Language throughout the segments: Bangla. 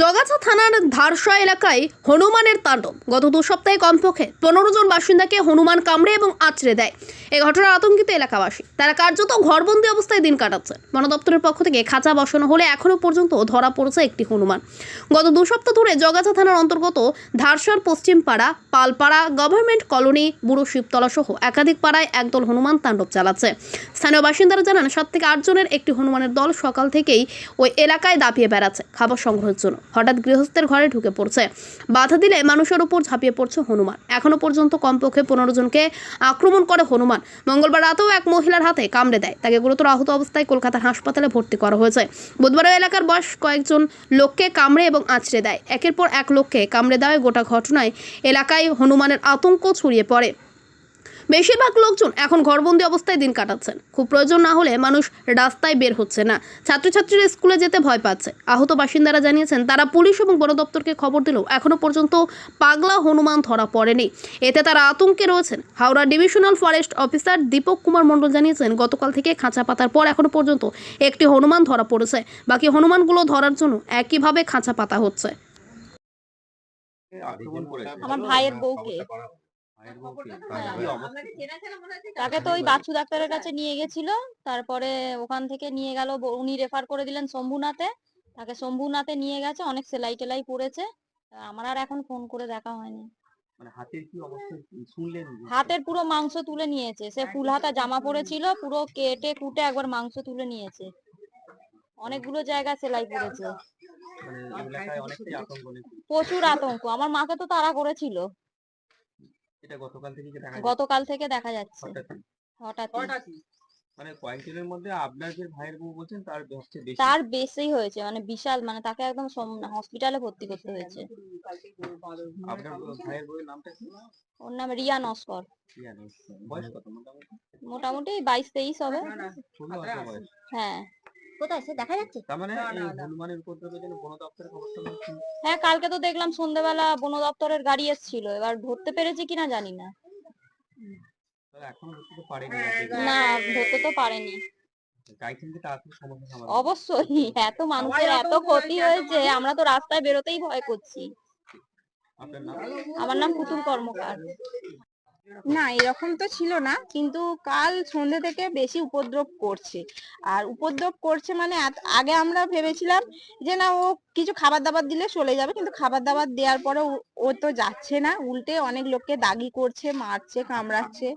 জগাছা থানার ধারসা এলাকায় হনুমানের তাণ্ডব। গত দু সপ্তাহে কমপক্ষে পনেরো জন বাসিন্দাকে হনুমান কামড়ে এবং আছড়ে দেয়। এই ঘটনার আতঙ্কিত এলাকাবাসী। তারা কার্যত ঘরবন্দি অবস্থায় দিন কাটাচ্ছে। বন দপ্তরের পক্ষ থেকে খাঁচা বসানো হলে এখনও পর্যন্ত ধরা পড়েছে একটি হনুমান। গত দু সপ্তাহ ধরে জগাছা থানার অন্তর্গত ধারসার পশ্চিম পাড়া, পালপাড়া গভর্নমেন্ট কলোনি, বুড়ো শিবতলা সহ একাধিক পাড়ায় একদল হনুমান তাণ্ডব চালাচ্ছে। স্থানীয় বাসিন্দারা জানান, সাত থেকে আটজনের একটি হনুমানের দল সকাল থেকেই ওই এলাকায় দাপিয়ে বেড়াচ্ছে। খাবার সংগ্রহের জন্য। হঠাৎ গৃহস্থের ঘরে ঢুকে পড়ছে। বাধা দিলে মানুষের উপর ঝাঁপিয়ে পড়ছে হনুমান। এখনও পর্যন্ত কমপক্ষে পনেরো জনকে আক্রমণ করে হনুমান। মঙ্গলবার রাতেও এক মহিলার হাতে কামড়ে দেয়। তাকে গুরুতর আহত অবস্থায় কলকাতার হাসপাতালে ভর্তি করা হয়েছে। বুধবার এলাকার বয়স কয়েকজন লোককে কামড়ে এবং আঁচড়ে দেয়। একের পর এক লোককে কামড়ে দেওয়ায় গোটা ঘটনায় এলাকায় হনুমানের আতঙ্ক ছড়িয়ে পড়ে। বেশিরভাগ লোকজন এখন ঘরবন্দি অবস্থায় দিন কাটাচ্ছেন। খুব প্রয়োজন না হলে মানুষ রাস্তায় বের হচ্ছে না। ছাত্রছাত্রীরা স্কুলে যেতে ভয় পাচ্ছে। আহত বাসিন্দারা জানিয়েছেন, তারা পুলিশ এবং বন দপ্তরকে খবর দিলেও এখনও পর্যন্ত পাগলা হনুমান ধরা পড়েনি। এতে তারা আতঙ্কে রয়েছেন। Howrah divisional forest officer Dipak Kumar Mandal জানিয়েছেন, গতকাল থেকে খাঁচা পাতার পর এখনও পর্যন্ত একটি হনুমান ধরা পড়েছে। বাকি হনুমানগুলো ধরার জন্য একইভাবে খাঁচা পাতা হচ্ছে। আমার ভাইয়ের বউকে তাকে তো ওই বাচ্চু ডাক্তারের কাছে নিয়ে গেছিল। তারপরে ওখান থেকে নিয়ে গেল উনি রেফার করে দিলেন শম্ভুনাথে। তাকে শম্ভুনাথে নিয়ে গেছে অনেক সেলাই টেলাই পড়েছে আমার আর এখন ফোন করে দেখা হয়নি। মানে হাতের কি অবস্থা? শুনলেন হাতের পুরো মাংস তুলে নিয়েছে। সে ফুল হাতা জামা পরেছিল পুরো কেটে কুটে একবার মাংস তুলে নিয়েছে। অনেকগুলো জায়গা সেলাই পড়েছে মানে? প্রচুর আতঙ্ক। আমার মাকে তো তাড়া করেছিল। এটা গতকাল থেকে দেখা যাচ্ছে? গতকাল থেকে দেখা যাচ্ছে। হঠাৎ হঠাৎ মানে মধ্যে আপনার যে ভাইয়ের বউ বলছেন তার হচ্ছে বেশি। তার বেশি হয়েছে মানে বিশাল মানে তাকে একদম হসপিটালে ভর্তি করতে হয়েছে। আপনার ভাইয়ের বউয়ের নামটা কি? ওর নাম রিয়া নস্কর। বয়স কত মোটামুটি? মোটামুটি বাইশ তেইশ হবে। হ্যাঁ। কোথায়? সে দেখা যাচ্ছে? তার মানে এই হনুমানের উপদ্রবের জন্য বন দপ্তরের খবরটা হ্যাঁ কালকে তো দেখলাম সন্ধ্যেবেলা বন দপ্তরের গাড়ি এসেছিল। এবার ধরতে পেরেছে কিনা জানি না। এখনও ধরতে পারেনি না ধরতে তো পারেনি। অবশ্যই এত মানুষের এত ক্ষতি হয়েছে আমরা তো রাস্তায় বেরোতেই ভয় করছি। আমার নাম পুতুল কর্মকার। না এরকম তো ছিল না কিন্তু কাল সন্ধে থেকে বেশি উপদ্রব করছে। আর উপদ্রব করছে মানে আগে আমরা ভেবেছিলাম যে না ও কিছু খাবার দাবার দিলে চলে যাবে কিন্তু খাবার দাবার দেওয়ার পরে ও তো যাচ্ছে না। উল্টে অনেক লোককে দাগি করছে মারছে কামড়াচ্ছে।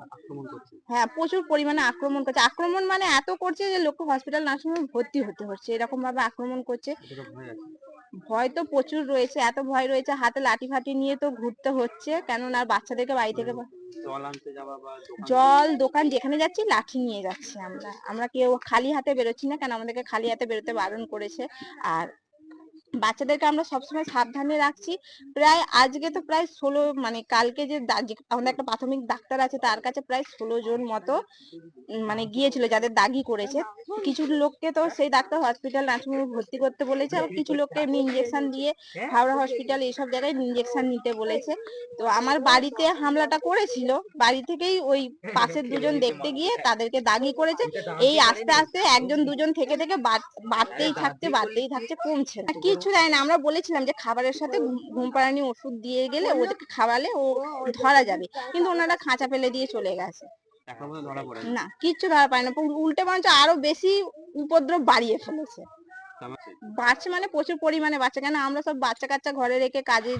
হ্যাঁ প্রচুর পরিমাণে আক্রমণ করছে। আক্রমণ মানে এত করছে যে লোককে হসপিটাল নার্সিং হোমে ভর্তি হতে হচ্ছে। এরকম ভাবে আক্রমণ করছে। ভয় তো প্রচুর রয়েছে এত ভয় রয়েছে হাতে লাঠি ফাটি নিয়ে তো ঘুরতে হচ্ছে। কেননা বাচ্চাদেরকে বাড়ি থেকে জল আনতে যাওয়া বা জল দোকান যেখানে যাচ্ছি লাঠি নিয়ে যাচ্ছি আমরা। আমরা কেউ খালি হাতে বেরোচ্ছি না কেন আমাদেরকে খালি হাতে বেরোতে বারণ করেছে। আর বাচ্চাদেরকে আমরা সবসময় সাবধানে রাখছি। প্রায় আজকে তো প্রায় ষোলো মানে কালকে যে আমাদের একটা প্রাথমিক ডাক্তার আছে, তার কাছে প্রায় ষোলো জন মতো মানে গিয়েছিল, যাদের দাগি করেছে। কিছু লোককে তো সেই ডাক্তার হসপিটাল নার্সিংহোমে ভর্তি করতে বলেছে আর কিছু লোককে এমনি ইঞ্জেকশন দিয়ে হাওড়া হসপিটাল এইসব জায়গায় ইঞ্জেকশন নিতে বলেছে। তো আমার বাড়িতে হামলাটা করেছিল, বাড়ি থেকেই ওই পাশের দুজন দেখতে গিয়ে তাদেরকে দাগি করেছে। এই আস্তে আস্তে একজন, দুজন থেকে থেকে বাড়- বাড়তেই থাকছে বাড়তেই থাকছে কমছে না। কিছু দেয় না। আমরা বলেছিলাম যে খাবারের সাথে ঘুম- পাড়ানি ওষুধ দিয়ে গেলে ওদেরকে খাওয়ালে ও ধরা যাবে। কিন্তু ওনারা খাঁচা ফেলে দিয়ে চলে গেছে। না কিচ্ছু ধরা পায় না উল- উল্টে বরঞ্চ আরও বেশি উপদ্রব বাড়িয়ে ফেলেছে। বাচ্চা মানে প্রচুর পরিমাণে বাচ্চা। কেন? আমরা সব বাচ্চা কাচ্চা ঘরে রেখে কাজে